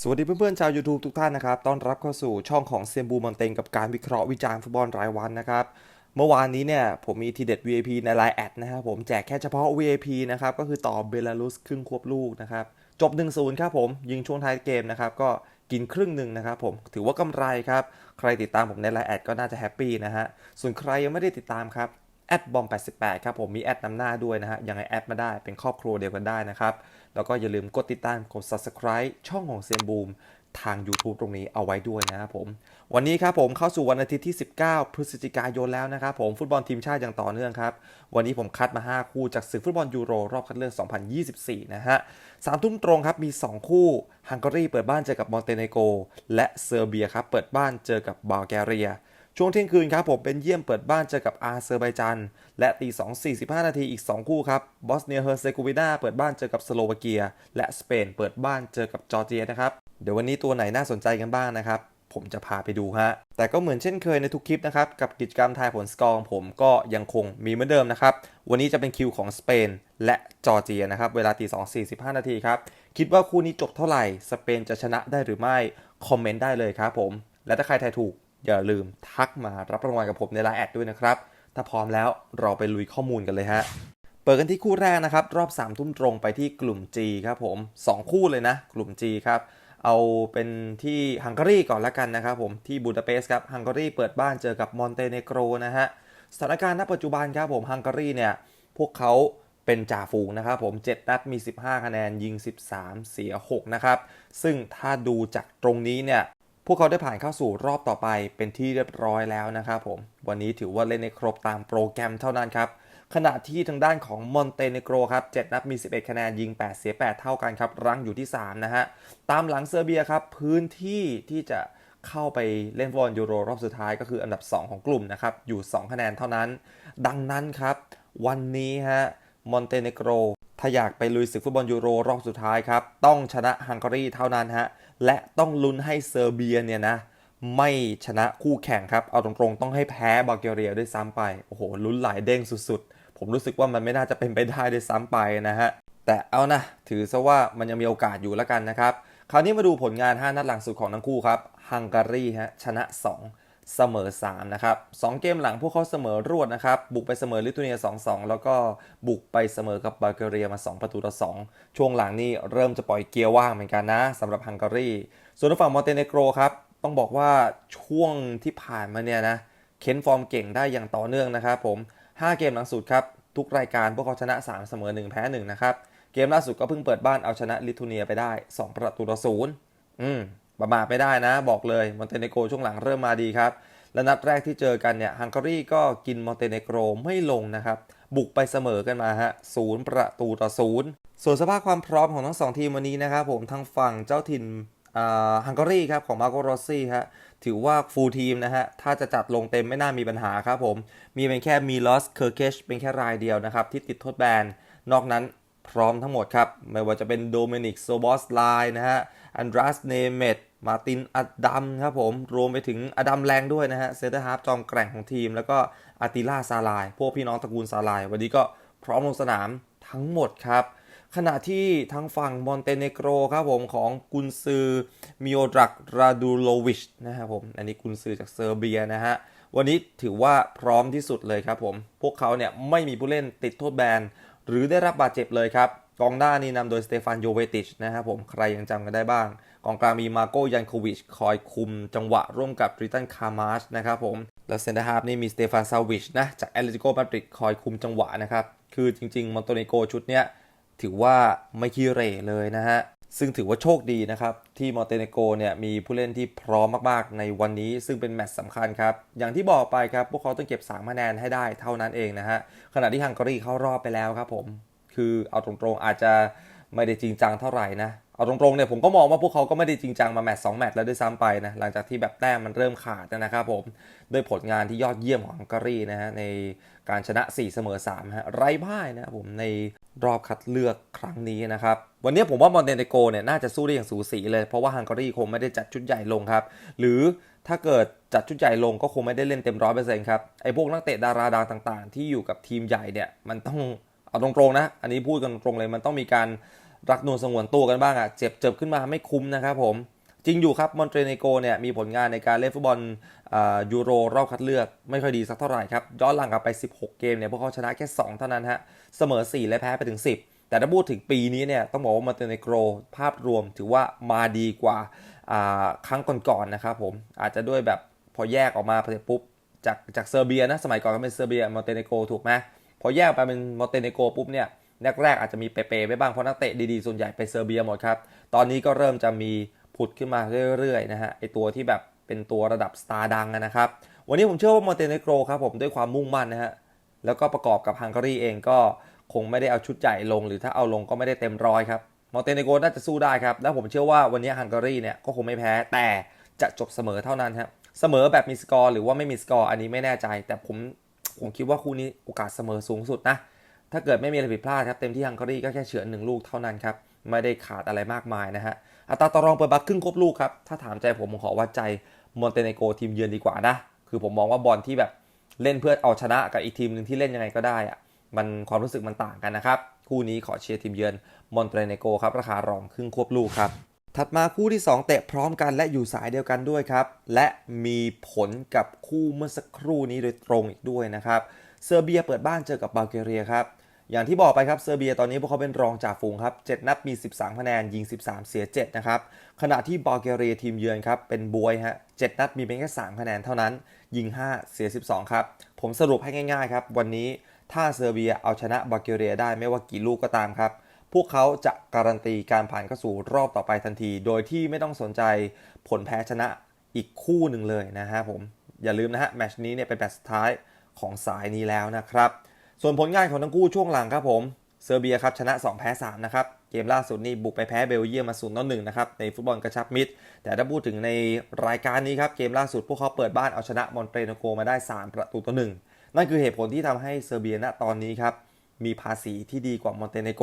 สวัสดีเพื่อนๆชาว YouTube ทุกท่านนะครับ ต้อนรับเข้าสู่ช่องของเซียนบูมอนเตงกับการวิเคราะห์วิจารณ์ฟุตบอลรายวันนะครับ เมื่อวานนี้เนี่ยผมมีทีเด็ด VIP ในไลน์แอดนะครับผมแจกแค่เฉพาะ VIP นะครับ ก็คือต่อเบลารุสครึ่งควบลูกนะครับ จบ 1-0 ครับผม ยิงช่วงท้ายเกมนะครับ ก็กินครึ่งหนึ่งนะครับผมถือว่ากำไรครับ ใครติดตามผมในไลน์แอดก็น่าจะแฮปปี้นะฮะส่วนใครยังไม่ได้ติดตามครับแอดบอม88ครับผมมีแอดนำหน้าด้วยนะฮะยังไงแอดมาได้เป็นครอบครัวเดียวกันได้นะครับ แล้วก็อย่าลืมกดติดตามกด subscribe ช่องของเซียนบูมทาง YouTube ตรงนี้เอาไว้ด้วยนะครับผม วันนี้ครับผมเข้าสู่วันอาทิตย์ที่ 19 พฤศจิกายนแล้วนะครับผมฟุตบอลทีมชาติอย่างต่อเนื่องครับ วันนี้ผมคัดมา 5 คู่จากศึกฟุตบอลยูโรรอบคัดเลือก 2024 นะฮะสามทุ่มตรงครับมี 2 คู่ฮังการีเปิดบ้านเจอกับมอนเตเนโก และเซอร์เบียครับเปิดบ้านเจอกับบัลแกเรีย ช่วงเที่ยงคืนครับผมเป็นเยี่ยมเปิดบ้านเจอกับอาเซอร์ไบจันและตี2 45 นาทีอีก 2 คู่ครับบอสเนียเฮอร์เซโกวีนาเปิดบ้านเจอกับสโลวาเกีย และสเปนเปิดบ้านเจอกับจอร์เจียนะครับเดี๋ยววันนี้ตัวไหนน่าสนใจกันบ้างนะครับผมจะพาไปดูฮะ แต่ก็เหมือนเช่นเคยในทุกคลิปนะครับ กับกิจกรรมทายผลสกอร์ของผมก็ยังคงมีเหมือนเดิมนะครับ วันนี้จะเป็นคิวของสเปนและจอร์เจียนะครับ เวลาตี2 45 นาทีครับ คิดว่าคู่นี้จบเท่าไหร่ สเปนจะชนะได้หรือไม่ คอมเมนต์ได้เลยครับผม และถ้าใครทายถูก อย่าลืมทักมารับรางวัลกับผมในไลน์แอดด้วยนะครับ ถ้าพร้อมแล้วเราไปลุยข้อมูลกันเลยฮะ เปิดกันที่คู่แรกนะครับ รอบ3ามทุ่มตรงไปที่กลุ่ม G ครับผม 2 คู่เลยนะ กลุ่ม G ครับ เอาเป็นที่ฮังการีก่อนละกันนะครับผมที่บูดาเปสต์ครับฮังการีเปิดบ้านเจอกับมอนเตเนโกรนะฮะสถานการณ์ณปัจจุบันครับผมฮังการีเนี่ยพวกเขาเป็นจ่าฝูงนะครับผม 7 นัดมี 15 คะแนนยิง 13 เสีย 6 นะครับ ซึ่งถ้าดูจากตรงนี้เนี่ย พวกเขาได้ผ่านเข้าสู่รอบต่อไปเป็นที่เรียบร้อยแล้วนะครับผม วันนี้ถือว่าเล่นในครบตามโปรแกรมเท่านั้นครับ ขณะที่ทางด้านของมอนเตเนโกรครับ 7 นัดมี 11 คะแนน ยิง 8 เสีย 8 เท่ากันครับ รั้งอยู่ที่ 3 นะฮะ ตามหลังเซอร์เบียครับ พื้นที่ที่จะเข้าไปเล่นฟุตบอลยูโรรอบสุดท้ายก็คืออันดับ 2 ของกลุ่มนะครับ อยู่ 2 คะแนนเท่านั้น ดังนั้นครับ วันนี้ฮะ มอนเตเนโกรถ้าอยากไปลุยศึกฟุตบอลยูโรรอบสุดท้ายครับ ต้องชนะฮังการีเท่านั้นฮะ และต้องลุ้นให้เซอร์เบียเนี่ยนะไม่ชนะคู่แข่งครับ เอาตรงๆ ต้องให้แพ้บัลแกเรียด้วยซ้ำไป โอ้โห ลุ้นหลายเด้งสุดๆ ผมรู้สึกว่ามันไม่น่าจะเป็นไปได้ด้วยซ้ำไปนะฮะ แต่เอานะ ถือซะว่ามันยังมีโอกาสอยู่แล้วกันนะครับ คราวนี้มาดูผลงาน 5 นัดหลังสุดของทั้งคู่ครับ ฮังการีฮะ ชนะ 2 เสมอ 3 นะครับ 2 เกมหลังพวกเขาเสมอรวดนะครับ บุกไปเสมอลิทัวเนีย 2-2 แล้วก็บุกไปเสมอกับบัลแกเรียมา 2 ประตูต่อ 2 ช่วงหลังนี่เริ่มจะปล่อยเกียร์ว่างเหมือนกันนะสำหรับฮังการี ส่วนฝั่งมอนเตเนโกรครับ ต้องบอกว่าช่วงที่ผ่านมาเนี่ยนะเค้นฟอร์มเก่งได้อย่างต่อเนื่องนะครับผม 5 เกมหลังสุดครับ ทุกรายการพวกเขาชนะ 3 เสมอ 1 แพ้ 1 นะครับ เกมล่าสุดก็เพิ่งเปิดบ้านเอาชนะลิทัวเนียไปได้ 2 ประตูต่อศูนย์อืม ประมาทไม่ได้นะ บอกเลยมอนเตเนโกรช่วงหลังเริ่มมาดีครับ และนัดแรกที่เจอกันเนี่ยฮังการีก็กินมอนเตเนโกรไม่ลงนะครับ บุกไปเสมอกันมาฮะศูนย์ประตูต่อศูนย์ส่วนสภาพความพร้อมของทั้งสองทีมวันนี้นะครับผมทางฝั่งเจ้าถิ่นฮังการีครับของมาโกโรซี่ฮะถือว่าฟูลทีมนะฮะ ถ้าจะจัดลงเต็มไม่น่ามีปัญหาครับผม มีเป็นแค่มีลอสเคอร์เคชเป็นแค่รายเดียวนะครับ ที่ติดโทษแบน นอกนั้น พร้อมทั้งหมดครับ ไม่ว่าจะเป็นโดเมนิกโซบอสไลน์นะฮะอันดรัสเนเมตมาตินอดัมครับผม รวมไปถึงอดัมแรงด้วยนะฮะเซเตอร์ฮาร์ฟจอมแกร่งของทีม แล้วก็อาติล่าซาลาย พวกพี่น้องตระกูลซาลาย วันนี้ก็พร้อมลงสนามทั้งหมดครับ ขณะที่ทางฝั่งมอนเตเนโกรครับผมของกุนซือมิโอดรักราดูโลวิชนะครับผม อันนี้กุนซือจากเซอร์เบียนะฮะวันนี้ถือว่าพร้อมที่สุดเลยครับผม พวกเขาเนี่ยไม่มีผู้เล่นติดโทษแบน หรือได้รับบาดเจ็บเลยครับ กองหน้านี่นำโดยสเตฟานโยเวติชนะครับผมใครยังจำกันได้บ้าง กองกลางมีมาโกยันโควิชคอยคุมจังหวะร่วมกับริตันคาร์มาชนะครับผม แล้วเซนเตอร์ฮาร์ฟนี่มีสเตฟานซาวิชนะจากแอตเลติโกมาดริดคอยคุมจังหวะนะครับ คือจริงๆมอนโตเนโกชุดเนี้ยถือว่าไม่ขี้เร่เลยนะฮะ ซึ่งถือว่าโชคดีนะครับ ที่มอนเตเนโกเนี่ยมีผู้เล่นที่พร้อมมากๆ ในวันนี้ซึ่งเป็นแมตช์สำคัญครับ อย่างที่บอกไปครับ พวกเขาต้องเก็บ3คะแนนให้ได้เท่านั้นเองนะฮะ ขณะที่ฮังการีเข้ารอบไปแล้วครับผม คือเอาตรงๆอาจจะไม่ได้จริงจังเท่าไหร่นะ เอาตรงๆเนี่ยผมก็มองว่าพวกเขาก็ไม่ได้จริงจังมาแมตช์สองแมตช์แล้วด้วยซ้ำไปนะหลังจากที่แบบแต้มมันเริ่มขาดนะครับผมด้วยผลงานที่ยอดเยี่ยมของฮังการีนะฮะในการชนะ 4 เสมอ3ฮะไร้พ่ายนะครับผมในรอบคัดเลือกครั้งนี้นะครับ วันนี้ผมว่ามอนเตเนโกเนี่ยน่าจะสู้ได้อย่างสูสีเลย เพราะว่าฮังการีคงไม่ได้จัดชุดใหญ่ลงครับ หรือถ้าเกิดจัดชุดใหญ่ลงก็คงไม่ได้เล่นเต็มร้อยเปอร์เซ็นต์ครับไอ้พวกนักเตะดาราดังต่าง ๆ ที่อยู่กับทีมใหญ่เนี่ยมันต้องเอาตรงๆนะ อันนี้พูดกันตรงเลยมันต้องมีการ รักนวลสงวนตัวกันบ้างอะ่ะ เจ็บเจ็บขึ้นมาไม่คุ้มนะครับผมจริงอยู่ครับมอนเตเนโกเนี่ยมีผลงานในการเล่นฟุตบอลยูโรรอบคัดเลือกไม่ค่อยดีสักเท่าไหร่ครับย้อนหลังกลับไป 16 เกมเนี่ยพวกเขาชนะแค่ 2 เท่านั้นฮะเสมอ 4 และแพ้ไปถึง 10 แต่ถ้าพูดถึงปีนี้เนี่ยต้องบอกว่ามอนเตเนโกรภาพรวมถือว่ามาดีกว่าครั้งก่อนๆนะครับผมอาจจะด้วยแบบพอแยกออกมาเสร็จปุ๊บจากจากเซอร์เบียนะสมัยก่อนก็เป็นเซอร์เบียมอนเตเนโกรถูกไหมพอแยกไปเป็นมอนเตเนโกรปุ๊บเนี่ย แรกๆอาจจะมีเปๆไปบ้างเพราะนักเตะดีๆส่วนใหญ่ไปเซอร์เบียหมดครับ ตอนนี้ก็เริ่มจะมีผุดขึ้นมาเรื่อยๆนะฮะไอตัวที่แบบเป็นตัวระดับสตาร์ดังนะครับ วันนี้ผมเชื่อว่ามอนเตเนโกรครับผมด้วยความมุ่งมั่นนะฮะแล้วก็ประกอบกับฮังการีเองก็คงไม่ได้เอาชุดใหญ่ลง หรือถ้าเอาลงก็ไม่ได้เต็มร้อยครับมอนเตเนโกรน่าจะสู้ได้ครับแล้วผมเชื่อว่าวันนี้ฮังการีเนี่ยก็คงไม่แพ้แต่จะจบเสมอเท่านั้นครับเสมอแบบมีสกอร์หรือว่าไม่มีสกอร์อันนี้ไม่แน่ใจ แต่ผมผมคิดว่าคู่นี้โอกาสเสมอสูงสุดนะ ถ้าเกิดไม่มีอะไรผิดพลาดครับเต็มที่ฮังการีก็แค่เฉือนหนึ่งลูกเท่านั้นครับไม่ได้ขาดอะไรมากมายนะฮะอัตราต่อรองเปิดบัตรครึ่งครบลูกครับถ้าถามใจผมผมขอวัดใจมอนเตเนโกทีมเยือนดีกว่านะคือผมมองว่าบอลที่แบบเล่นเพื่อเอาชนะกับอีกทีมหนึ่งที่เล่นยังไงก็ได้อะมันความรู้สึกมันต่างกันนะครับ คู่นี้ขอเชียร์ทีมเยือนมอนเตเนโกครับราคารองครึ่งควบลูกครับ ถัดมาคู่ที่ 2 เตะพร้อมกันและอยู่สายเดียวกันด้วยครับ และมีผลกับคู่เมื่อสักครู่นี้โดยตรงอีกด้วยนะครับ เซอร์เบียเปิดบ้านเจอกับบัลแกเรียครับ อย่างที่บอกไปครับเซอร์เบียตอนนี้พวกเขาเป็นรองจ่าฝูงครับ 7 นัดมี 13 คะแนน ยิง 13 เสีย 7 นะครับ ขณะที่บัลแกเรียทีมเยือนครับ เป็นบวยฮะ 7 นัดมีเพียงแค่ 3 คะแนนเท่านั้น ยิง 5 เสีย 12 ครับ ผมสรุปให้ง่ายๆครับ วันนี้ถ้าเซอร์เบียเอาชนะบัลแกเรียได้ไม่ว่ากี่ลูกก็ตามครับ พวกเขาจะการันตีการผ่านเข้าสู่รอบต่อไปทันที โดยที่ไม่ต้องสนใจผลแพ้ชนะอีกคู่หนึ่งเลยนะฮะผม อย่าลืมนะฮะแมตช์นี้เนี่ยเป็นแมตช์สุดท้ายของสายนี้แล้วนะครับ ส่วนผลงานของทั้งคู่ช่วงหลังครับผมเซอร์เบียครับชนะ 2 แพ้ 3 นะครับ เกมล่าสุดนี่บุกไปแพ้เบลเยียมมา0ต่อ1นะครับ ในฟุตบอลกระชับมิตร แต่ถ้าพูดถึงในรายการนี้ครับ เกมล่าสุดพวกเขาเปิดบ้านเอาชนะมอนเตเนโกมาได้ 3 ประตูต่อ1นั่นคือเหตุผลที่ทำให้เซอร์เบียณตอนนี้ครับ มีภาษีที่ดีกว่ามอนเตเนโก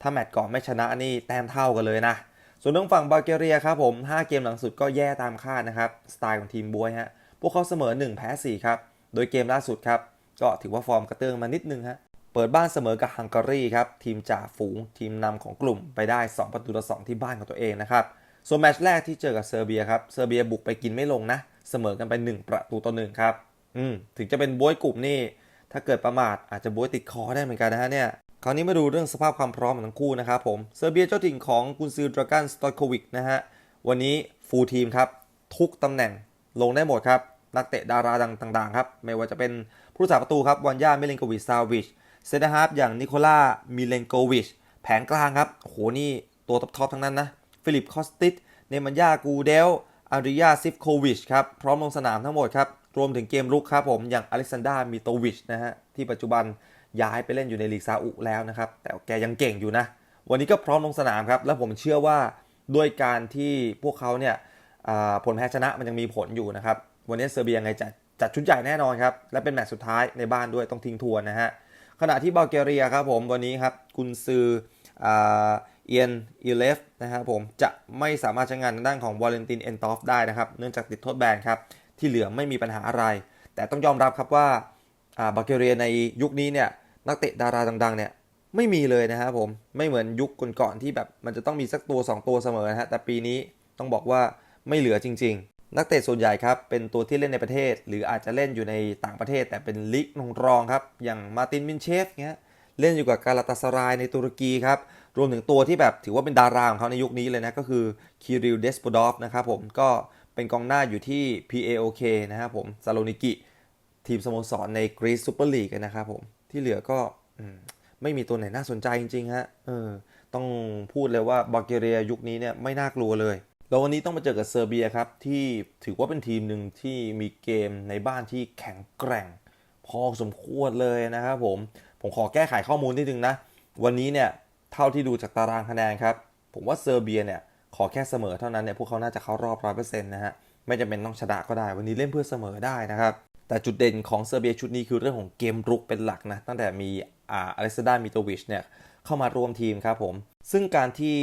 ถ้าแมตช์ก่อนไม่ชนะนี่แต้มเท่ากันเลยนะ ส่วนทางฝั่งบัลแกเรียครับผม 5 เกมหลังสุดก็แย่ตามคาดนะครับสไตล์ของทีมบวยฮะพวกเขาเสมอ 1 แพ้4ครับโดยเกมล่าสุดครับ ก็ถือว่าฟอร์มกระเตื้องมานิดนึงฮะ เปิดบ้านเสมอกับฮังการีครับ ทีมจ่าฝูงทีมนำของกลุ่มไปได้ 2 ประตูต่อ2ที่บ้านของตัวเองนะครับ ส่วนแมตช์แรกที่เจอกับเซอร์เบียครับ เซอร์เบียบุกไปกินไม่ลงนะ เสมอกันไป 1 ประตูต่อ1ครับ อืม ถึงจะเป็นบวยกลุ่มนี่ ถ้าเกิดประมาทอาจจะบวยติดคอได้เหมือนกันนะฮะเนี่ย คราวนี้มาดูเรื่องสภาพความพร้อมของทั้งคู่นะครับผม เซอร์เบียเจ้าถิ่นของกุนซือดรากันสตอยโควิกนะฮะ วันนี้ฟูลทีมครับ ทุกตำแหน่งลงได้หมดครับ นักเตะดาราดังต่างๆครับ ไม่ว่าจะเป็น ผู้รักษาประตูครับวันย่าเมเลนโกวิชซาวิชเซนเตอร์ฮาร์ฟอย่างนิโคล่ามิเลนโกวิชแผงกลางครับโหนี่ตัวท็อปๆทั้งนั้นนะฟิลิปคอสติสเนมันยากูเดลอาริยาซิฟโควิชครับพร้อมลงสนามทั้งหมดครับรวมถึงเกมรุกครับผมอย่างอเล็กซานดรามิโตวิชนะฮะที่ปัจจุบันย้ายไปเล่นอยู่ในลีกซาอุแล้วนะครับ แต่แกยังเก่งอยู่นะ วันนี้ก็พร้อมลงสนามครับ แล้วผมเชื่อว่าด้วยการที่พวกเขาเนี่ยผลแพ้ชนะมันยังมีผลอยู่นะครับ วันนี้เซอร์เบียงไงจัด จัดชุดใหญ่แน่นอนครับ และเป็นแมตช์สุดท้ายในบ้านด้วยต้องทิ้งทวนนะฮะ ขณะที่บัลแกเรียครับผมวันนี้ครับกุนซือเอียนอีเลฟนะครับผมจะไม่สามารถใช้งานทางด้านของวาเลนตินเอนตอฟได้นะครับ เนื่องจากติดโทษแบนครับ ที่เหลือไม่มีปัญหาอะไร แต่ต้องยอมรับครับว่าบัลแกเรียในยุคนี้เนี่ยนักเตะดาราดังๆเนี่ยไม่มีเลยนะครับผมไม่เหมือนยุคก่อนๆที่แบบมันจะต้องมีสักตัว 2 ตัวเสมอนะฮะแต่ปีนี้ต้องบอกว่าไม่เหลือจริงๆ นักเตะส่วนใหญ่ครับเป็นตัวที่เล่นในประเทศ หรืออาจจะเล่นอยู่ในต่างประเทศ แต่เป็นลีกรองๆครับอย่างมาตินมินเชฟเงี้ยเล่นอยู่กับกาลาตาสรายในตุรกีครับรวมถึงตัวที่แบบถือว่าเป็นดาราของเขาในยุคนี้เลยนะก็คือคิริลเดสโปดอฟนะครับผมก็เป็นกองหน้าอยู่ที่ PAOK นะครับผมซาโลนิกิ ทีมสโมสรในกรีซซูเปอร์ลีกนะครับผมที่เหลือก็ไม่มีตัวไหนน่าสนใจจริงๆฮะเออต้องพูดเลยว่าบัลแกเรียยุคนี้เนี่ยไม่น่ากลัวเลย แล้ววันนี้ต้องมาเจอกับเซอร์เบียครับที่ถือว่าเป็นทีมหนึ่งที่มีเกมในบ้านที่แข็งแกร่ง พอสมควรเลยนะครับผม ผมขอแก้ไขข้อมูลนิดนึงนะ วันนี้เนี่ยเท่าที่ดูจากตารางคะแนนครับ ผมว่าเซอร์เบียเนี่ยขอแค่เสมอเท่านั้นเนี่ยพวกเขาน่าจะเข้ารอบร้อยเปอร์เซ็นต์นะฮะไม่จำเป็นต้องชนะก็ได้ วันนี้เล่นเพื่อเสมอได้นะครับ แต่จุดเด่นของเซอร์เบียชุดนี้คือเรื่องของเกมรุกเป็นหลักนะตั้งแต่มีอาอเล็กซานดรามิโตวิชเนี่ย เข้ามารวมทีมครับผม ซึ่งการที่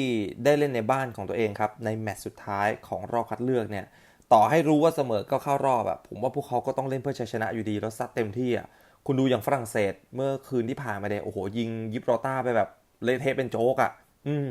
ได้เล่นในบ้านของตัวเองครับ ในแมตช์สุดท้ายของรอบคัดเลือกเนี่ย ต่อให้รู้ว่าเสมอก็เข้ารอบอะผมว่าพวกเขาก็ต้องเล่นเพื่อชัยชนะอยู่ดีแล้วซัดเต็มที่อะคุณดูอย่างฝรั่งเศสเมื่อคืนที่ผ่านมาเนี่ยโอ้โห ยิงยิบรอต้าไปแบบเละเทะเป็นโจ๊กอะอืม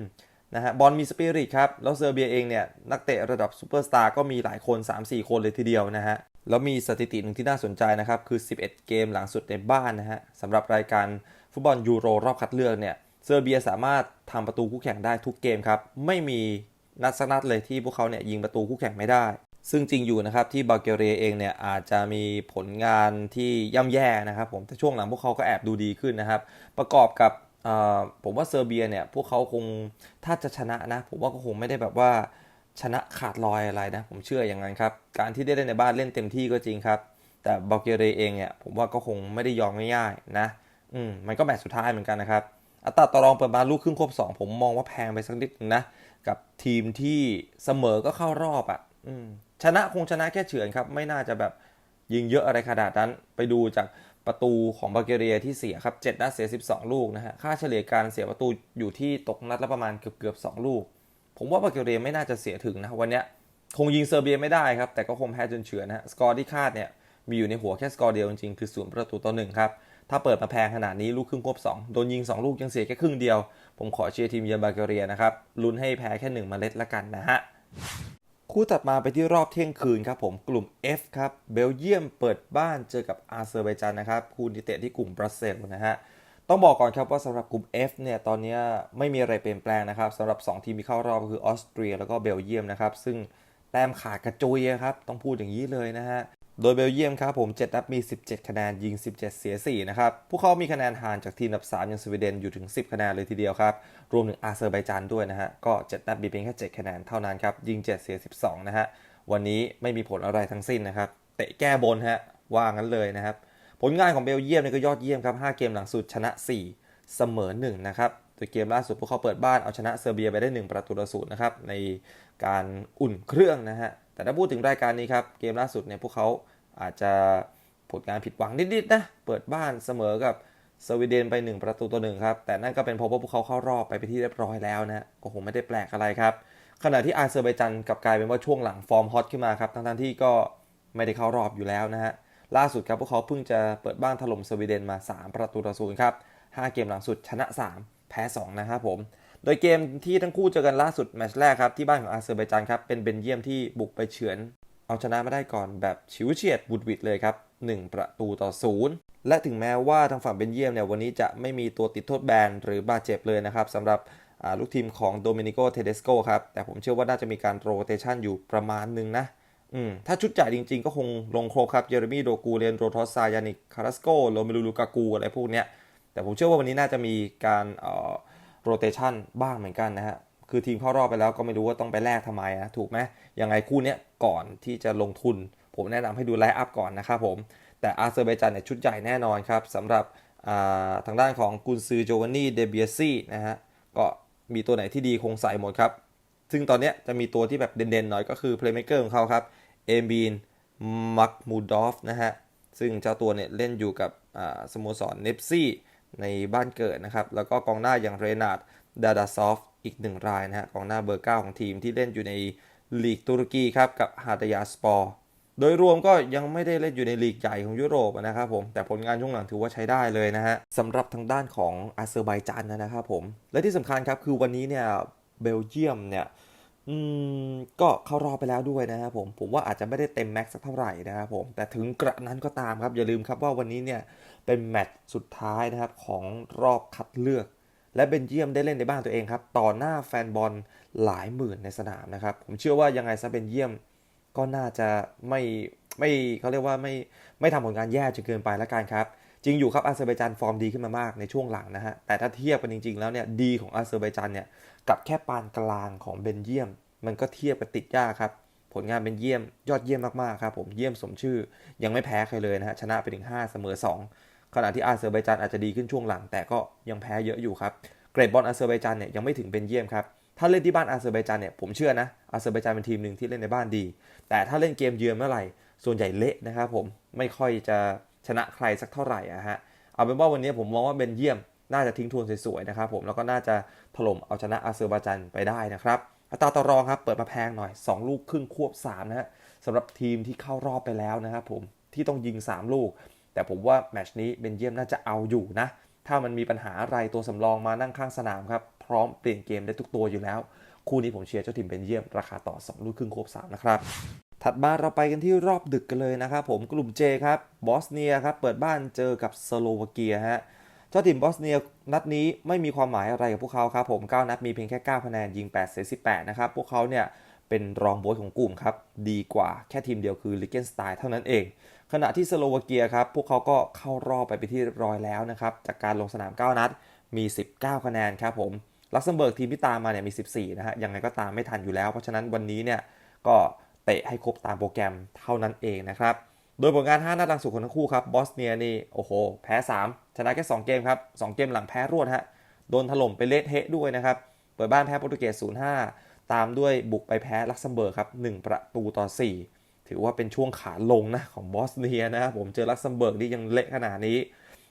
นะฮะบอลมีสปิริตครับ แล้วเซอร์เบียเองเนี่ยนักเตะระดับซูเปอร์สตาร์ก็มีหลายคน 3-4 คนเลยทีเดียวนะฮะ แล้วมีสถิติหนึ่งที่น่าสนใจนะครับ คือ 11 เกมหลังสุดในบ้านนะฮะสำหรับรายการฟุตบอลยูโรรอบคัดเลือกเนี่ย เซอร์เบียสามารถทำประตูคู่แข่งได้ทุกเกมครับ ไม่มีนัดสักนัดเลยที่พวกเขาเนี่ยยิงประตูคู่แข่งไม่ได้ ซึ่งจริงอยู่นะครับที่บัลแกเรียเองเนี่ยอาจจะมีผลงานที่ย่ำแย่นะครับผมแต่ช่วงหลังพวกเขาก็แอบดูดีขึ้นนะครับ ประกอบกับผมว่าเซอร์เบียเนี่ยพวกเขาคงถ้าจะชนะนะ ผมว่าก็คงไม่ได้แบบว่าชนะขาดลอยอะไรนะ ผมเชื่ออย่างนั้นครับ การที่ได้เล่นในบ้านเล่นเต็มที่ก็จริงครับ แต่บัลแกเรียเองเนี่ยผมว่าก็คงไม่ได้ยอมง่ายๆนะ อืมมันก็แมตช์สุดท้ายเหมือนกันนะครับ อัตราต่อรองเปิดมาลูกครึ่งครบ2 ผมมองว่าแพงไปสักนิดนะ กับทีมที่เสมอก็เข้ารอบอะ่ะชนะคงชนะแค่เฉือนครับ ไม่น่าจะแบบยิงเยอะอะไรขนาดนั้น ไปดูจากประตูของบัลแกเรียที่เสียครับ 7 นัดเสีย 12 ลูกนะฮะ ค่าเฉลี่ยการเสียประตูอยู่ที่ตกนัดละประมาณเกือบเกือบ2ลูก ผมว่าบัลแกเรียไม่น่าจะเสียถึงนะวันนี้คงยิงเซอร์เบียไม่ได้ครับ แต่ก็คงแพ้จนเฉือนนะฮะสกอร์ที่คาดเนี่ยมีอยู่ในหัวแค่สกอร์เดียวจริงๆคือศูนย์ประตูต่อหนึ่งครับ ถ้าเปิดมาแพงขนาดนี้ลูกครึ่งควบ2 โดนยิง 2 ลูกยังเสียแค่ครึ่งเดียว ผมขอเชียร์ทีมเยือนบัลแกเรียนะครับลุ้นให้แพ้แค่1เมล็ดละกันนะฮะคู่ถัดมาไปที่รอบเที่ยงคืนครับผมกลุ่ม F ครับเบลเยียมเปิดบ้านเจอกับอาเซอร์ไบจานนะครับคู่นี้เตะที่กลุ่มบรัสเซลส์นะฮะต้องบอกก่อนครับว่าสำหรับกลุ่ม F เนี่ยตอนนี้ไม่มีอะไรเปลี่ยนแปลงนะครับสำหรับ 2 ทีมที่เข้ารอบคือออสเตรียแล้วก็เบลเยียมนะครับซึ่งแต้มขาดกระจุยครับต้องพูดอย่างนี้เลยนะฮะ โดยเบลเยียมครับผม 7 นัดมี 17 คะแนนยิง 17 เสีย 4 นะครับ พวกเขามีคะแนนห่างจากทีมอันดับ 3 อย่างสวีเดนอยู่ถึง 10 คะแนนเลยทีเดียวครับ รวมถึงอาเซอร์ไบจานด้วยนะฮะ ก็ 7 นัดมีเพียงแค่ 7 คะแนนเท่านั้นครับ ยิง 7 เสีย 12 นะฮะ วันนี้ไม่มีผลอะไรทั้งสิ้นนะครับ เตะแก้บนฮะ ว่างั้นเลยนะครับ ผลงานของเบลเยียมเนี่ยก็ยอดเยี่ยมครับ 5 เกมหลังสุดชนะ 4 เสมอ 1 นะครับ ดยเกมล่าสุดพวกเขาเปิดบ้านเอาชนะเซอร์เบียไปได้ 1 ประตูต่อศูนย์นะครับในการอุ่นเครื่องนะฮะแต่ถ้าพูดถึงรายการนี้ครับเกมล่าสุดเนี่ยพวกเขาอาจจะผลงานผิดหวังนิดๆนะเปิดบ้านเสมอกับสวีเดนไป 1 ประตูต่อหนึ่งครับ แต่นั่นก็เป็นเพราะว่าพวกเขาเข้ารอบไปไปที่เรียบร้อยแล้วนะก็คงไม่ได้แปลกอะไรครับ ขณะที่อาเซอร์ไบจันกับกลายเป็นว่าช่วงหลังฟอร์มฮอตขึ้นมาครับ ทั้งๆที่ก็ไม่ได้เข้ารอบอยู่แล้วนะฮะ ล่าสุดครับพวกเขาเพิ่งจะเปิดบ้านถล่มสวีเดนมา 3 ประตูต่อศูนย์ครับ 5 เกมหลังสุดชนะ 3 แพ้ 2 นะครับผม โดยเกมที่ทั้งคู่เจอกันล่าสุดแมตช์แรกครับ ที่บ้านของอาเซอร์ไบจันครับ เป็นเบนเยียมที่บุกไปเฉือน เอาชนะมาได้ก่อนแบบฉิวเฉียดบุดวิดเลยครับ 1 ประตูต่อศูนย์และถึงแม้ว่าทางฝั่งเบนเยียมเนี่ยวันนี้จะไม่มีตัวติดโทษแบนหรือบาดเจ็บเลยนะครับสำหรับลูกทีมของโดมินิโกเทเดสโกครับแต่ผมเชื่อว่าน่าจะมีการโรเตชันอยู่ประมาณหนึ่งนะอืมถ้าชุดจ่ายจริงๆ ก็คงลงครบครับ เยเรมีโดกู เรนโรทอสซายานิกคาราสโก โรเมลูลูกากู อะไรพวกเนี้ย แต่ผมเชื่อว่าวันนี้น่าจะมีการเอ่อโรเตชันบ้างเหมือนกันนะฮะ คือทีมเข้ารอบไปแล้วก็ไม่รู้ว่าต้องไปแลกทำไมนะถูกไหมยังไงคู่นี้ก่อนที่จะลงทุน ผมแนะนำให้ดูไลฟ์อัพก่อนนะครับผม แต่อาเซอร์ไบจันเนี่ยชุดใหญ่แน่นอนครับสำหรับทางด้านของกุนซือโจวานนี่เดเบียซี่นะฮะ ก็มีตัวไหนที่ดีคงใส่หมดครับ ซึ่งตอนนี้จะมีตัวที่แบบเด่นๆหน่อยก็คือเพลย์เม k เกอร์ของเขาครับเอมบีนมักมูดอฟนะฮะ ซึ่งเจ้าตัวเนี่ยเล่นอยู่กับสโมสรเนปซี่ ในบ้านเกิดนะครับ แล้วก็กองหน้าอย่างเรนาดดาดาซอฟอีกหนึ่งรายนะฮะกองหน้าเบอร์ 9 ของทีมที่เล่นอยู่ในลีกตุรกีครับกับฮาตยาสปอร์โดยรวมก็ยังไม่ได้เล่นอยู่ในลีกใหญ่ของยุโรปนะครับผมแต่ผลงานช่วงหลังถือว่าใช้ได้เลยนะฮะสำหรับทางด้านของอาเซอร์ไบจานนะครับผมและที่สำคัญครับคือวันนี้เนี่ยเบลเยียมเนี่ยอืมก็เข้ารอบไปแล้วด้วยนะครับผมผมว่าอาจจะไม่ได้เต็มแม็กซ์สักเท่าไหร่นะครับผมแต่ถึงกระนั้นก็ตามครับอย่าลืมครับว่าวันนี้เนี่ย เป็นแมตช์สุดท้ายนะครับของรอบคัดเลือก และเบนเยียมได้เล่นในบ้านตัวเองครับ ต่อหน้าแฟนบอลหลายหมื่นในสนามนะครับ ผมเชื่อว่ายังไงซะเบนเยียมก็น่าจะไม่ไม่เขาเรียกว่าไม่ไม่ทำผลงานแย่จนเกินไปแล้วกันครับ จริงอยู่ครับอาเซอร์ไบจานฟอร์มดีขึ้นมามากในช่วงหลังนะฮะแต่ถ้าเทียบกันจริง ๆ แล้วเนี่ยดีของอาเซอร์ไบจานเนี่ยกับแค่ปานกลางของเบนเยียม มันก็เทียบกันติดยากครับผลงานเป็นเยี่ยมยอดเยี่ยมมากๆครับผมเยี่ยมสมชื่อยังไม่แพ้ใครเลยนะฮะชนะไปถึง 5 เสมอ 2 ขณะที่อาเซอร์ไบจานอาจจะดีขึ้นช่วงหลัง แต่ก็ยังแพ้เยอะอยู่ครับ เกรดบอลอาเซอร์ไบจานเนี่ยยังไม่ถึงเบนเยี่ยมครับ ถ้าเล่นที่บ้านอาเซอร์ไบจานเนี่ยผมเชื่อนะ อาเซอร์ไบจานเป็นทีมหนึ่งที่เล่นในบ้านดี แต่ถ้าเล่นเกมเยือนเมื่อไหร่ ส่วนใหญ่เละนะครับผม ไม่ค่อยจะชนะใครสักเท่าไหร่อะฮะ เอาเป็นว่าวันนี้ผมมองว่าเบนเยี่ยมน่าจะทิ้งทวนสวยๆนะครับผม แล้วก็น่าจะถล่มเอาชนะอาเซอร์ไบจานไปได้นะครับ อัตราต่อรองครับเปิดมาแพงหน่อย 2 ลูกครึ่งควบ3นะฮะสำหรับทีมที่เข้ารอบไปแล้วนะครับผมที่ต้องยิง 3 ลูก แต่ผมว่าแมชนี้เบนเยียมน่าจะเอาอยู่นะ ถ้ามันมีปัญหาอะไรตัวสำรองมานั่งข้างสนามครับ พร้อมเปลี่ยนเกมได้ทุกตัวอยู่แล้ว คู่นี้ผมเชียร์เจ้าทีมเบนเยียมราคาต่อ 2 ลูกครึ่งโคบ3นะครับ ถัดมาเราไปกันที่รอบดึกกันเลยนะครับผมกลุ่ม J ครับบอสเนียครับเปิดบ้านเจอกับสโลวาเกียฮะเจ้าทีมบอสเนียนัดนี้ไม่มีความหมายอะไรกับพวกเขาครับผม 9 นัดมีเพียงแค่ 9 คะแนนยิง 8 เสีย 18 นะครับ พวกเขาเนี่ยเป็นรองโบสของกลุ่มครับ ดีกว่าแค่ทีมเดียวคือลิเกนสไตน์เท่านั้นเอง ขณะที่สโลวาเกียครับพวกเขาก็เข้ารอบไปไปนที่เรียบร้อยแล้วนะครับจากการลงสนาม 9 นัดมี 19 คะแนนครับผมลักเซมเบิร์กทีมที่ตามมาเนี่ยมี 14 นะฮะยังไงก็ตามไม่ทันอยู่แล้ว เพราะฉะนั้นวันนี้เนี่ยก็เตะให้ครบตามโปรแกรมเท่านั้นเองนะครับโดยผลงาน 5 นัดหลังสุดของทั้งคู่ครับบอสเนียนี่โอ้โหแพ้ 3 ชนะแค่ 2 เกมครับ 2 เกมหลังแพ้รวดฮะโดนถล่มไปเละเทะด้วยนะครับเปิดบ้านแพ้โปรตุเกส 0-5 ตามด้วยบุกไปแพ้ลักเซมเบิร์กครับ 1 ประตูต่อ 4 ถือว่าเป็นช่วงขาลงนะของบอสเนียนะครับผมเจอลักเซมเบิร์กนี่ยังเละขนาดนี้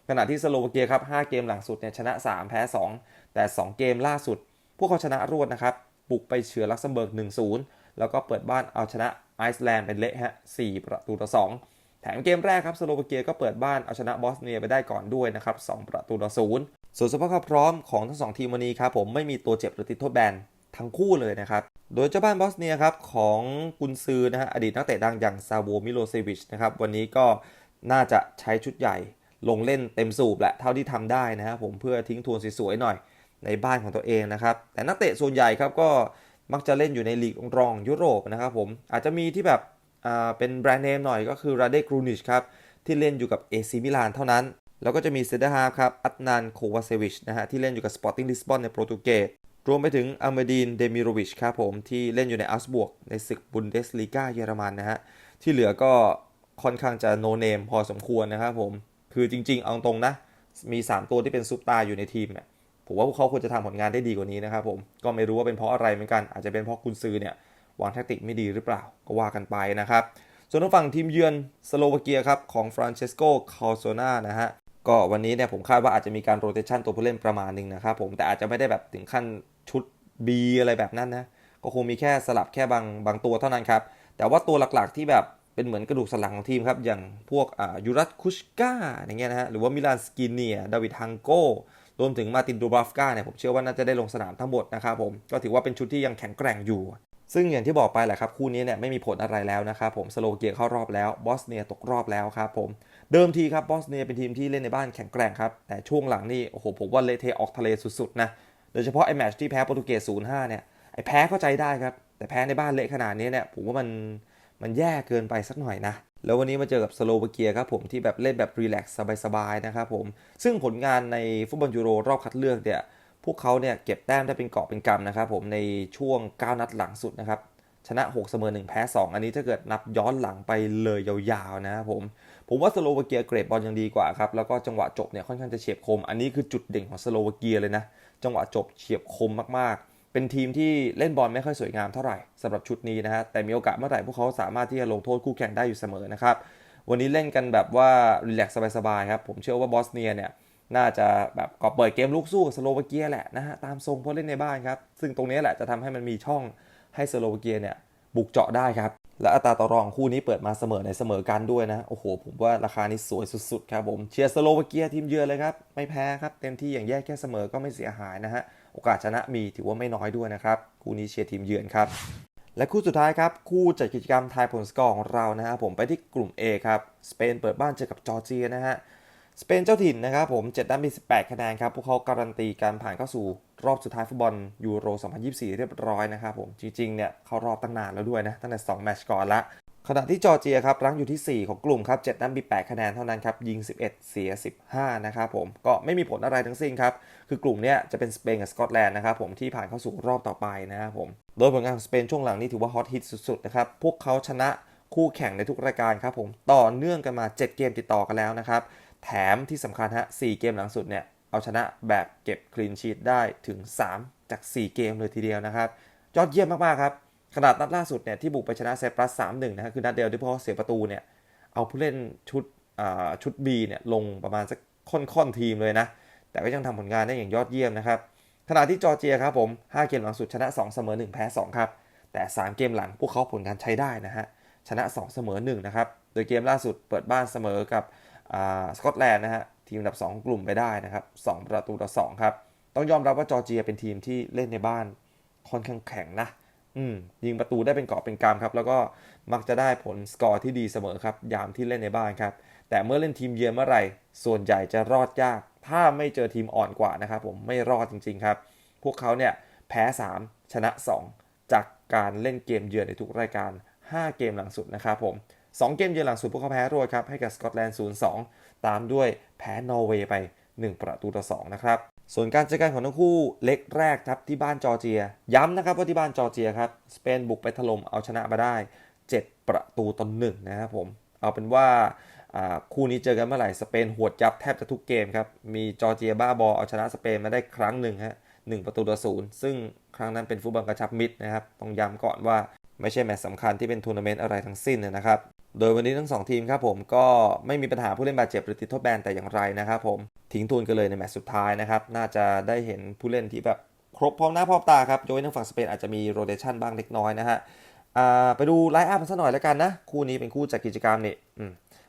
ขณะที่สโลวาเกียครับ5เกมหลังสุดเนี่ยชนะ 3 แพ้ 2 แต่ 2 เกมล่าสุด พวกเขาชนะรวดนะครับบุกไปเฉือลักเซมเบิร์ก 1-0 แล้วก็เปิดบ้านเอาชนะไอซ์แลนด์เป็นเละฮะ4ประตูต่อ 2 แถมเกมแรกครับสโลวาเกียก็เปิดบ้านเอาชนะบอสเนียไปได้ก่อนด้วยนะครับ2ประตูต่อ0ส่วนสภาพความพร้อมของทั้ง2ทีมวันนี้ครับผมไม่มีตัวเจ็บหรือติดโทษแบนทั้งคู่เลยนะครับ โดยเจ้าบ้านบอสเนียครับของกุนซือนะฮะอดีตนักเตะดังอย่างซาโวมิโลเซวิชนะครับวันนี้ก็น่าจะใช้ชุดใหญ่ลงเล่นเต็มสูบแหละเท่าที่ทำได้นะครับผมเพื่อทิ้งทวนสวยๆหน่อยในบ้านของตัวเองนะครับแต่นักเตะส่วนใหญ่ครับก็มักจะเล่นอยู่ในลีกรองยุโรปนะครับผมอาจจะมีที่แบบเป็นแบรนด์เนมหน่อยก็คือราเดกรูนิชครับที่เล่นอยู่กับเอซีมิลานเท่านั้น แล้วก็จะมีเซเดฮาครับอัตนานโควาเซวิชนะฮะที่เล่นอยู่กับสปอร์ติ้งลิสบอนในโปรตุเกส รวมไปถึงอัลเมดีนเดมิโรวิชครับผม ที่เล่นอยู่ในอัสบวกในศึกบุนเดสลีกาเยอรมันนะฮะ ที่เหลือก็ค่อนข้างจะโนเนมพอสมควรนะครับผม คือจริง ๆ เอาตรงนะ มี 3 ตัวที่เป็นซุปตาร์อยู่ในทีมเนี่ยผมว่าพวกเขาควรจะทำผลงานได้ดีกว่านี้นะครับผม ก็ไม่รู้ว่าเป็นเพราะอะไรเหมือนกัน อาจจะเป็นเพราะกุนซือเนี่ยวางแทคติกไม่ดีหรือเปล่า ก็ว่ากันไปนะครับ ส่วนทางฝั่งทีมเยือนสโลวาเกียครับของฟรานเชสโก คาโซนานะฮะ ก็วันนี้เนี่ยผมคาดว่าอาจจะมีการโรเตชันตัวผู้เล่นประมาณหนึ่งนะครับผม แต่อาจจะไม่ได้แบบถึงขั้น ชุด B อะไรแบบนั้นนะก็คงมีแค่สลับแค่บางบางตัวเท่านั้นครับ แต่ว่าตัวหลักๆที่แบบเป็นเหมือนกระดูกสันหลังของทีมครับ อย่างพวกยูรัตคุชกาอย่างเงี้ยนะฮะหรือว่ามิลานสกินเนียดาวิดฮังโกรวมถึงมาตินดูบราฟกาเนี่ยผมเชื่อว่าน่าจะได้ลงสนามทั้งหมดนะครับผมก็ถือว่าเป็นชุดที่ยังแข็งแกร่งอยู่ ซึ่งอย่างที่บอกไปแหละครับคู่นี้เนี่ยไม่มีผลอะไรแล้วนะครับผมสโลเกียเข้ารอบแล้วบอสเนียตกรอบแล้วครับผมเดิมทีครับบอสเนียเป็นทีมที่เล่นในบ้านแข็งแกร่งครับแต่ช่วงหลังนี่โอ้โหผมว่าเลเทออกทะเลสุดๆนะ โดยเฉพาะไอ้แมตช์ที่แพ้โปรตุเกส 0-5 เนี่ย ไอ้แพ้เข้าใจได้ครับ แต่แพ้ในบ้านเละขนาดนี้เนี่ย ผมว่ามัน มันแย่เกินไปสักหน่อยนะ แล้ววันนี้มาเจอกับสโลวาเกียครับผมที่แบบเล่นแบบรีแลกซ์สบายๆนะครับผม ซึ่งผลงานในฟุตบอลยูโรรอบคัดเลือกเนี่ย พวกเขาเนี่ยเก็บแต้มได้เป็นเกาะเป็นกำนะครับผมในช่วง 9 นัดหลังสุดนะครับ ชนะ 6 เสมอ 1 แพ้ 2 อันนี้ถ้าเกิดนับย้อนหลังไปเลยยาวๆนะครับผม ผมว่าสโลวาเกียเกรดบอลยังดีกว่าครับ แล้วก็จังหวะจบเนี่ยค่อนข้างจะเฉียบคม อันนี้คือจุดเด่นของสโลวาเกียเลยนะ จังหวะจบเฉียบคมมากๆ เป็นทีมที่เล่นบอลไม่ค่อยสวยงามเท่าไหร่สำหรับชุดนี้นะฮะแต่มีโอกาสเมื่อไหร่พวกเขาสามารถที่จะลงโทษคู่แข่งได้อยู่เสมอนะครับวันนี้เล่นกันแบบว่ารีแลกซ์สบายๆครับผมเชื่อว่าบอสเนียเนี่ยน่าจะแบบกอบเปิดเกมลุกสู้สโลวาเกียแหละนะฮะตามทรงเพราะเล่นในบ้านครับซึ่งตรงนี้แหละจะทำให้มันมีช่องให้สโลวาเกียเนี่ย บุกเจาะได้ครับ และอัตราต่อรองคู่นี้เปิดมาเสมอในเสมอกันด้วยนะ โอ้โห ผมว่าราคานี้สวยสุดๆครับผมเชียร์สโลวาเกียทีมเยือนเลยครับ ไม่แพ้ครับเต็มที่อย่างแย่แค่เสมอก็ไม่เสียหายนะฮะโอกาสชนะมีถือว่าไม่น้อยด้วยนะครับคู่นี้เชียร์ทีมเยือนครับและคู่สุดท้ายครับ คู่จัดกิจกรรมทายผลสกอร์ของเรานะฮะผมไปที่กลุ่ม A ครับ สเปนเปิดบ้านเจอกับจอร์เจียนะฮะ สเปนเจ้าถิ่นนะครับผม7นัดมี 18 คะแนนครับ พวกเขาการันตีการผ่านเข้าสู่รอบสุดท้ายฟุตบอลยูโร 2024 เรียบร้อยนะครับผม จริงๆ เนี่ยเขารอบตั้งนานแล้วด้วยนะ ตั้งแต่ 2 แมตช์ก่อนละ ขณะที่จอร์เจียครับรั้งอยู่ที่ 4 ของกลุ่มครับ7นัดมี 8 คะแนนเท่านั้นครับ ยิง 11 เสีย 15 นะครับผม ก็ไม่มีผลอะไรทั้งสิ้นครับ คือกลุ่มเนี้ยจะเป็นสเปนกับสกอตแลนด์นะครับผมที่ผ่านเข้าสู่รอบต่อไปนะครับผม โดยผลงานของสเปนช่วงหลังนี่ถือว่าฮอตฮิตสุดๆนะครับ พวกเขาชนะคู่แข่งในทุกรายการครับผม ต่อเนื่องกันมา 7 เกมติดต่อกันแล้วนะครับ แถมที่สำคัญฮะ4เกมหลังสุดเนี่ยเอาชนะแบบเก็บคลีนชีตได้ถึง 3 จาก 4 เกมเลยทีเดียวนะครับ ยอดเยี่ยมมากๆครับ ขนาดนัดล่าสุดเนี่ยที่บุกไปชนะไซปรัส3-1นะฮะคือนัดเดียวที่พอเสียประตูเนี่ยเอาผู้เล่นชุดอ่าชุด B เนี่ยลงประมาณสักค่อนๆทีมเลยนะ แต่ก็ยังทำผลงานได้อย่างยอดเยี่ยมนะครับขณะที่จอร์เจียครับผม 5 เกมหลังสุดชนะ 2 เสมอ 1 แพ้ 2 ครับ แต่ 3 เกมหลังพวกเขาผลงานใช้ได้นะฮะ ชนะ 2 เสมอ 1 นะครับ โดยเกมล่าสุดเปิดบ้านเสมอกับ สกอตแลนด์นะฮะทีมอันดับ 2 กลุ่มไปได้นะครับ2ประตูต่อ2ครับต้องยอมรับว่าจอร์เจียเป็นทีมที่เล่นในบ้านค่อนข้างแข็งนะอืมยิงประตูได้เป็นกอบเป็นกำครับ แล้วก็มักจะได้ผลสกอร์ที่ดีเสมอครับ ยามที่เล่นในบ้านครับ แต่เมื่อเล่นทีมเยือนเมื่อไหร่ ส่วนใหญ่จะรอดยาก ถ้าไม่เจอทีมอ่อนกว่านะครับผมไม่รอดจริง ๆ ครับ พวกเขาเนี่ยแพ้ 3 ชนะ 2 จากการเล่นเกมเยือนในทุกรายการ 5 เกมหลังสุดนะครับผม 2 เกมเยือนหลังสุดพวกเขาแพ้รวดครับให้กับสกอตแลนด์ 0-2 ตามด้วยแพ้นอร์เวย์ไป 1 ประตูต่อ 2 นะครับ ส่วนการเจอกันของทั้งคู่เล็กแรกครับที่บ้านจอร์เจีย ย้ำนะครับว่าที่บ้านจอร์เจียครับสเปนบุกไปถล่มเอาชนะมาได้ 7 ประตูต่อหนึ่งนะครับผม เอาเป็นว่าคู่นี้เจอกันเมื่อไหร่สเปนหวดยับแทบจะทุกเกมครับมีจอร์เจียบ้าบอเอาชนะสเปนมาได้ครั้งหนึ่งฮะหนึ่งประตูต่อศูนย์ซึ่งครั้งนั้นเป็นฟุตบอลกระชับมิตรนะครับต้องย้ำก่อนว่าไม่ใช่แมตช์สำคัญที่เป็นทัวร์นาเมนต์อะไรทั้งสิ้นนะครับ โดยวันนี้ทั้งสองทีมครับผมก็ไม่มีปัญหาผู้เล่นบาดเจ็บหรือติดโทษแบนแต่อย่างไรนะครับผมทิ้งทุนกันเลยในแมตช์สุดท้ายนะครับ น่าจะได้เห็นผู้เล่นที่แบบครบพร้อมหน้าพร้อมตาครับโดยทางฝั่งสเปนอาจจะมีโรเ t ชันบ้างเล็กน้อยนะฮะไปดูไลน์อัพกันสักหน่อยแล้วกันนะ คู่นี้เป็นคู่จัดกิจกรรมนี่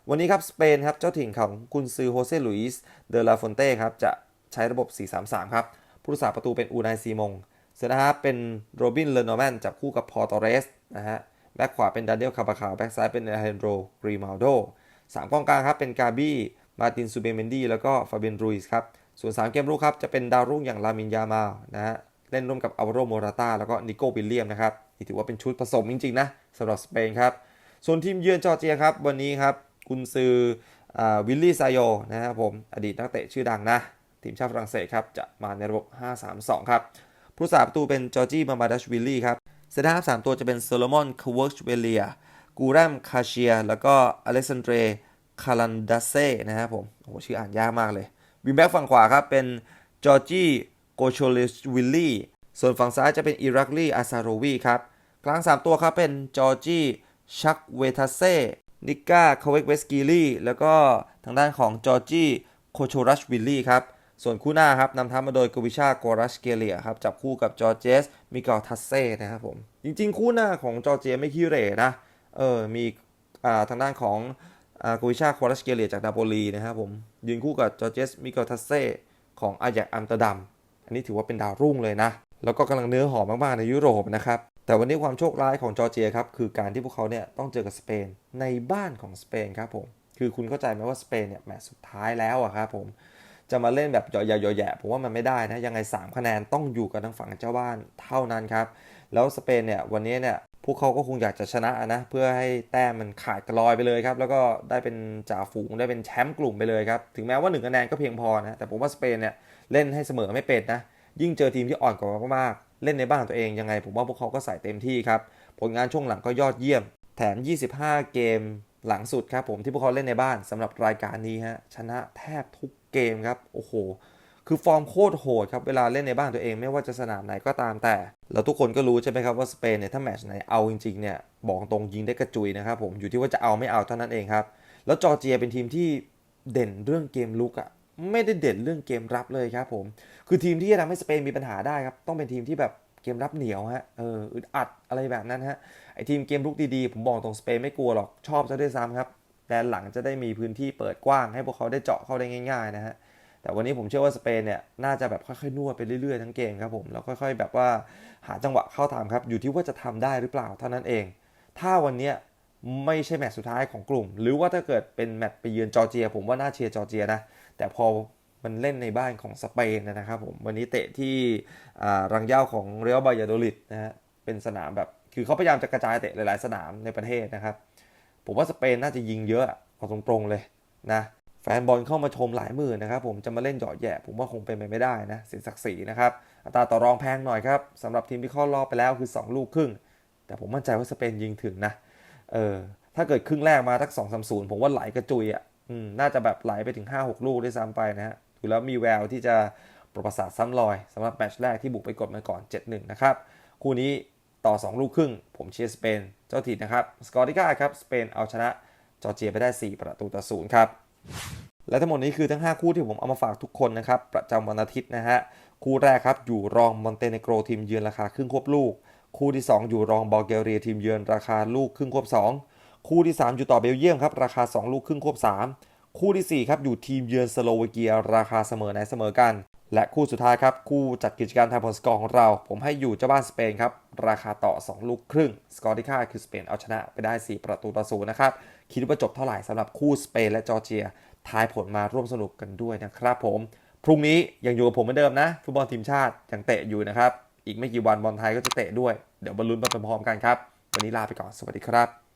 วันนี้ครับสเปนครับเจ้าถิ่นของกุนซือโฮเซลุยส์เดลาฟอนเต้ครับจะใช้ระบบ 4-3-3 ครับผู้รักษาประตูเป็นอูนายซีมงเซนนะครับเป็นโรบินเลโนแมนจับคู่กับพอตอเรสนะฮะ แบ็กขวาเป็นดานเดลคาบาคาแบ็กซ้ายเป็นเฮนโรกรีมาลโดสามกองกลางครับเป็นกาบี้มาตินซูเบเมนดีแล้วก็ฟาเบียนรูอิสครับส่วน3เกมรุกครับจะเป็นดาวรุ่งอย่างลามินยามาลนะฮะเล่นร่วมกับอัลวาโรโมราตาแล้วก็นิโก้วิลเลียมนะครับนี่ถือว่าเป็นชุดผสมจริงๆนะสำหรับสเปนครับส่วนทีมเยือนจอร์เจียครับวันนี้ครับกุนซืออวิลลี่ซายโยนะครับผมอดีตนักเตะชื่อดังนะ ทีมชาติฝรั่งเศสครับจะมาในระบบ 5-3-2 ครับผู้สาประตูเป็นจอร์จี้มามาดัชวิลลี่ครับ เซนเตอร์ฮาฟสามตัวจะเป็นโซโลมอนคาเวิร์ชเวเลียกูรัมคาเชีย แล้วก็อเล็กซานเดรคารันดัสเซ่นะครับผม โอ้โห ชื่ออ่านยากมากเลยวิงแบ็กฝั่งขวาครับ เป็นจอร์จี้โกโชลิสวิลลี่ส่วนฝั่งซ้ายจะเป็นอิรักลีอาซาโรวีครับ กลาง 3 ตัวครับเป็นจอร์จี้ชักเวทัสเซ่นิก้าคาเวกเวสกีลี่แล้วก็ทางด้านของจอร์จี้โคโชรัชวิลลี่ครับ ส่วนคู่หน้าครับนำทัพมาโดยกวิชาโกรัชเกเลียครับจับคู่กับจอร์เจสมิเกลทัสเซ่นะครับผม จริงๆ คู่หน้าของจอร์เจไม่ขี้เร่นะเออมีอ่าทางด้านของอ่ากวิชาโกรัชเกเลียจากนาโปลีนะครับผม ยืนคู่กับจอร์เจสมิเกลทัสเซ่ของอาแยกอัมสเตอร์ดัม อันนี้ถือว่าเป็นดาวรุ่งเลยนะ แล้วก็กำลังเนื้อหอมมากๆในยุโรปนะครับแต่วันนี้ความโชคร้ายของจอร์เจียครับคือการที่พวกเขาเนี่ยต้องเจอกับสเปนในบ้านของสเปนครับผมคือคุณเข้าใจไหมว่าสเปนเนี่ยแมตช์สุดท้ายแล้วอะครับผม จะมาเล่นแบบหยาะๆแย่ๆผมว่ามันไม่ได้นะยังไง 3 คะแนนต้องอยู่กับทางฝั่งเจ้าบ้านเท่านั้นครับ แล้วสเปนเนี่ยวันนี้เนี่ยพวกเขาก็คงอยากจะชนะนะ เพื่อให้แต้มมันขาดกระลอยไปเลยครับ แล้วก็ได้เป็นจ่าฝูงได้เป็นแชมป์กลุ่มไปเลยครับ ถึงแม้ว่า1คะแนนก็เพียงพอนะแต่ผมว่าสเปนเนี่ยเล่นให้เสมอไม่เป็นนะยิ่งเจอทีมที่อ่อนกว่ามากๆเล่นในบ้านตัวเองยังไง ผมว่าพวกเขาก็ใส่เต็มที่ครับผลงานช่วงหลังก็ยอดเยี่ยม แถม 25 เกมหลังสุดครับผมที่พวกเขาเล่นในบ้านสำหรับรายการนี้ฮะชนะแทบทุก เกมครับ โอ้โห คือฟอร์มโคตรโหดครับ เวลาเล่นในบ้านตัวเองไม่ว่าจะสนามไหนก็ตามแต่ แล้วทุกคนก็รู้ใช่ไหมครับว่าสเปนเนี่ยถ้าแมตช์ไหนเอาจริงๆเนี่ยบอกตรงยิงได้กระจุยนะครับผมอยู่ที่ว่าจะเอาไม่เอาเท่านั้นเองครับ แล้วจอร์เจียเป็นทีมที่เด่นเรื่องเกมลุกอะไม่ได้เด่นเรื่องเกมรับเลยครับผม คือทีมที่จะทำให้สเปนมีปัญหาได้ครับ ต้องเป็นทีมที่แบบเกมรับเหนียวฮะ เออ อึดอัดอะไรแบบนั้นฮะ ไอทีมเกมลุกดีๆ ผมบอกตรงสเปนไม่กลัวหรอก ชอบซะด้วยซ้ำครับ ดนหลังจะได้มีพื้นที่เปิดกว้าง ให้พวกเขาได้เจาะเข้าได้ง่าย ๆ นะฮะแต่วันนี้ผมเชื่อว่าสเปนเนี่ยน่าจะแบบค่อยๆนวดไปเรื่อยๆทั้งเกมครับผมแล้วค่อยๆ แบบว่าหาจังหวะเข้าทำครับ อยู่ที่ว่าจะทำได้หรือเปล่าเท่านั้นเอง ถ้าวันนี้ไม่ใช่แมตช์สุดท้ายของกลุ่ม หรือว่าถ้าเกิดเป็นแมตช์ไปเยือนจอร์เจีย ผมว่าน่าเชียร์จอร์เจียนะแต่พอมันเล่นในบ้านของสเปนนะครับผมวันนี้เตะที่รังเย้าของเรอัลบายาโดลิดนะฮะเป็นสนามแบบคือเขาพยายามจะกระจายเตะหลายๆ สนามในประเทศนะครับ ผมว่าสเปนน่าจะยิงเยอะเอาตรงๆเลยนะแฟนบอลเข้ามาชมหลายหมื่นนะครับผมจะมาเล่นเหยาะแย่ผมว่าคงเป็นไปไม่ได้นะเสียศักดิ์ศรีนะครับอัตราต่อรองแพงหน่อยครับสำหรับทีมที่เข้ารอบไปแล้วคือ 2 ลูกครึ่ง แต่ผมมั่นใจว่าสเปนยิงถึงนะเออถ้าเกิดครึ่งแรกมาทัก2 3 0ผมว่าไหลกระจุยอะอืมน่าจะแบบไหลไปถึง 5-6 ลูกด้วยซ้ำไปนะฮะดูแล้วมีแววที่จะประประสาทซ้ำรอยสำหรับแมตช์แรกที่บุกไปกดมาก่อน 7-1 นะครับ คู่นี้ ต่อ 2 ลูกครึ่ง ผมเชียร์สเปน เจ้าถิ่นนะครับ สกอร์ที่9ครับ สเปนเอาชนะจอร์เจียไปได้ 4 ประตูต่อศูนย์ครับ และทั้งหมดนี้คือทั้ง 5 คู่ที่ผมเอามาฝากทุกคนนะครับ ประจำวันอาทิตย์นะฮะ คู่แรกครับ อยู่รองมอนเตเนโกรทีมเยือนราคาครึ่งควบลูก คู่ที่ 2 อยู่รองบัลแกเรียทีมเยือนราคาลูกครึ่งควบ 2 คู่ที่ 3 อยู่ต่อเบลเยียมครับราคา 2 ลูกครึ่งควบ 3 คู่ที่4ครับอยู่ทีมเยือนสโลวาเกียราคาเสมอในเสมอกัน และคู่สุดท้ายครับ คู่จัดกิจกรรมทายผลสกอร์ของเรา ผมให้อยู่เจ้าบ้านสเปนครับ ราคาต่อ 2 ลูกครึ่ง สกอร์ที่ค่าดคือสเปนเอาชนะไปได้ 4 ประตูต่อศูนย์นะครับ คิดว่าจบเท่าไหร่สำหรับคู่สเปนและจอร์เจีย ทายผลมาร่วมสนุกกันด้วยนะครับผม พรุ่งนี้ยังอยู่กับผมเหมือนเดิมนะ ฟุตบอลทีมชาติยังเตะอยู่นะครับ อีกไม่กี่วันบอลไทยก็จะเตะด้วย เดี๋ยวบอลลุ้นไปพร้อมกันครับ วันนี้ลาไปก่อน สวัสดีครับ